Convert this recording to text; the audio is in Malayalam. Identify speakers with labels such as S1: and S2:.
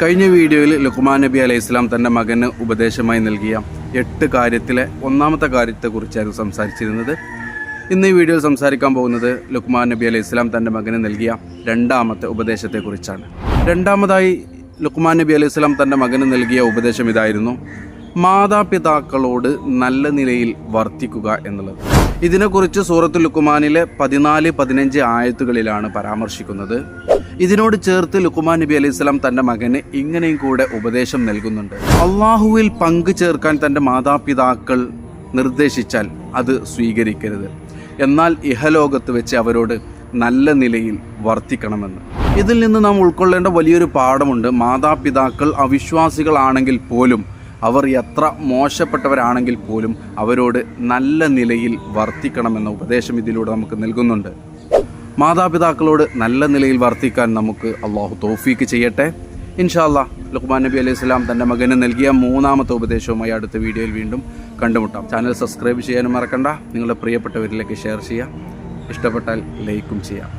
S1: കഴിഞ്ഞ വീഡിയോയിൽ ലുക്മാൻ നബി അലൈഹി ഇസ്ലാം തന്റെ മകന് ഉപദേശമായി നൽകിയ എട്ട് കാര്യത്തിലെ ഒന്നാമത്തെ കാര്യത്തെക്കുറിച്ചായിരുന്നു സംസാരിച്ചിരുന്നത്. ഇന്ന് ഈ വീഡിയോയിൽ സംസാരിക്കാൻ പോകുന്നത് ലുക്മാൻ നബി അലൈഹി ഇസ്ലാം തന്റെ മകന് നൽകിയ രണ്ടാമത്തെ ഉപദേശത്തെക്കുറിച്ചാണ്. രണ്ടാമതായി ലുക്മാൻ നബി അലൈഹി ഇസ്ലാം തന്റെ മകന് നൽകിയ ഉപദേശം ഇതായിരുന്നു മാതാപിതാക്കളോട് നല്ല നിലയിൽ വർത്തിക്കുക എന്നുള്ളത്. ഇതിനെക്കുറിച്ച് സൂറത്തുൽ ലുക്കുമാനിലെ പതിനാല് പതിനഞ്ച് ആയത്തുകളിലാണ് പരാമർശിക്കുന്നത്. ഇതിനോട് ചേർത്ത് ലുക്കുമാൻ നബി അലൈഹി സ്വലാം തന്റെ മകന് ഇങ്ങനെയും കൂടെ ഉപദേശം നൽകുന്നുണ്ട്. അള്ളാഹുവിൽ പങ്കു ചേർക്കാൻ തന്റെ മാതാപിതാക്കൾ നിർദ്ദേശിച്ചാൽ അത് സ്വീകരിക്കരുത്. എന്നാൽ ഇഹലോകത്ത് വെച്ച് അവരോട് നല്ല നിലയിൽ വർത്തിക്കണമെന്ന്. ഇതിൽ നിന്ന് നാം ഉൾക്കൊള്ളേണ്ട വലിയൊരു പാഠമുണ്ട്. മാതാപിതാക്കൾ അവിശ്വാസികളാണെങ്കിൽ പോലും അവർ എത്ര മോശപ്പെട്ടവരാണെങ്കിൽ പോലും അവരോട് നല്ല നിലയിൽ വർത്തിക്കണമെന്ന ഉപദേശം ഇതിലൂടെ നമുക്ക് നൽകുന്നുണ്ട്. മാതാപിതാക്കളോട് നല്ല നിലയിൽ വർത്തിക്കാൻ നമുക്ക് അള്ളാഹു തോഫീക്ക് ചെയ്യട്ടെ. ഇൻഷാല്ലാ ലുക്മാൻ നബി അലൈഹി സ്വലാം തന്റെ മകന് നൽകിയ മൂന്നാമത്തെ ഉപദേശവുമായി അടുത്ത വീഡിയോയിൽ വീണ്ടും കണ്ടുമുട്ടാം. ചാനൽ സബ്സ്ക്രൈബ് ചെയ്യാനും മറക്കണ്ട. നിങ്ങളുടെ പ്രിയപ്പെട്ടവരിലേക്ക് ഷെയർ ചെയ്യാം ഇഷ്ടപ്പെട്ടാൽ ലൈക്കും ചെയ്യാം